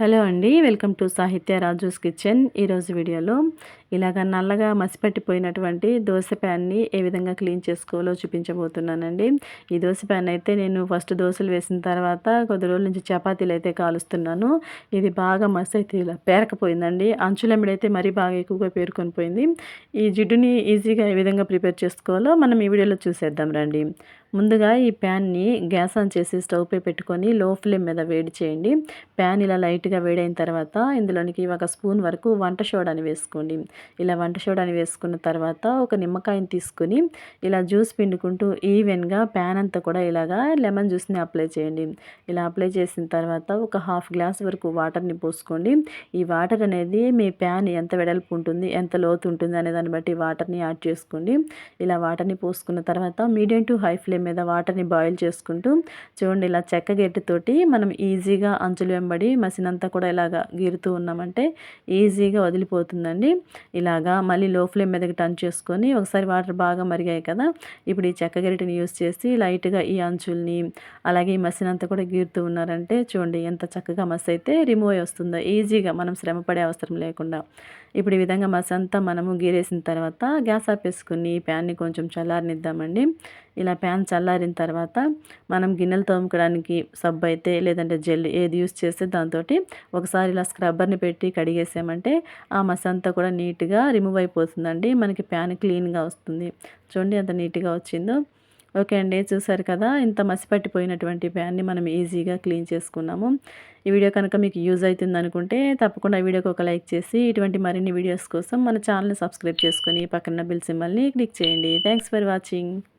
Hello అండి welcome to సాహిత్య Raju's kitchen. ఈరోజు వీడియోలో ఇలాగ నల్లగా మసిపట్టిపోయినటువంటి దోశ ప్యాన్ని ఏ విధంగా క్లీన్ చేసుకోవాలో చూపించబోతున్నానండి. ఈ దోశ ప్యాన్ అయితే నేను ఫస్ట్ దోశలు వేసిన తర్వాత కొద్ది రోజుల నుంచి చపాతీలు అయితే కాలుస్తున్నాను. ఇది బాగా మసి అయితే ఇలా పేరకపోయిందండి. అంచులెంబడైతే మరీ బాగా ఎక్కువగా పేరుకొని పోయింది. ఈ జిడ్డుని ఈజీగా ఏ విధంగా ప్రిపేర్ చేసుకోవాలో మనం ఈ వీడియోలో చూసేద్దాం రండి. ముందుగా ఈ ప్యాన్ని గ్యాస్ ఆన్ చేసి స్టవ్ పై పెట్టుకొని లో ఫ్లేమ్ మీద వేడి చేయండి. ప్యాన్ ఇలా లైట్గా వేడైన తర్వాత ఇందులోనికి ఒక స్పూన్ వరకు వంట సోడాని వేసుకోండి. ఇలా వంట సోడాని వేసుకున్న తర్వాత ఒక నిమ్మకాయని తీసుకుని ఇలా జ్యూస్ పిండుకుంటూ ఈవెన్గా ప్యాన్ అంతా కూడా ఇలాగా లెమన్ జ్యూస్ని అప్లై చేయండి. ఇలా అప్లై చేసిన తర్వాత ఒక హాఫ్ గ్లాస్ వరకు వాటర్ని పోసుకోండి. ఈ వాటర్ అనేది మీ ప్యాన్ ఎంత వెడల్పు ఉంటుంది ఎంత లోతు ఉంటుంది అనే దాన్ని బట్టి వాటర్ని యాడ్ చేసుకోండి. ఇలా వాటర్ని పోసుకున్న తర్వాత మీడియం టు హై ఫ్లేమ్ మీద వాటర్ని బాయిల్ చేసుకుంటూ చూడండి ఇలా చెక్క గెట్టుతోటి మనం ఈజీగా అంచులు వెంబడి మసినంతా కూడా ఇలాగా గీరుతూ ఉన్నామంటే ఈజీగా వదిలిపోతుందండి. ఇలాగా మళ్ళీ లో ఫ్లేమ్ మీదకి టర్న్ చేసుకొని ఒకసారి వాటర్ బాగా మరిగాయి కదా ఇప్పుడు ఈ చెక్క గెరిటిని యూస్ చేసి లైట్గా ఈ అంచుల్ని అలాగే ఈ మసినంతా కూడా గీరుతూ ఉన్నారంటే చూడండి ఎంత చక్కగా మసి అయితే రిమూవ్ అయి వస్తుందో. ఈజీగా మనం శ్రమ పడే అవసరం లేకుండా. ఇప్పుడు ఈ విధంగా మసి అంతా మనము గీరేసిన తర్వాత గ్యాస్ ఆపేసుకుని ప్యాన్ని కొంచెం చల్లారనిద్దామండి. ఇలా ప్యాన్ చల్లారిన తర్వాత మనం గిన్నెలు తోముకోవడానికి సబ్బు అయితే లేదంటే జెల్ ఏది యూస్ చేస్తే దాంతో ఒకసారి ఇలా స్క్రబ్బర్ని పెట్టి కడిగేసామంటే ఆ మసంతా కూడా నీట్గా రిమూవ్ అయిపోతుందండి. మనకి ప్యాన్ క్లీన్గా వస్తుంది. చూడండి ఎంత నీట్గా వచ్చిందో. ఓకే అండి చూసారు కదా? ఇంత మసిపట్టిపోయినటువంటి ప్యాన్ని మనం ఈజీగా క్లీన్ చేసుకున్నాము. ఈ వీడియో కనుక మీకు యూజ్ అవుతుంది అనుకుంటే తప్పకుండా వీడియోకి ఒక లైక్ చేసి ఇటువంటి మరిన్ని వీడియోస్ కోసం మన ఛానల్ని సబ్స్క్రైబ్ చేసుకొని పక్కన బిల్ సింబల్ని క్లిక్ చేయండి. Thanks for watching.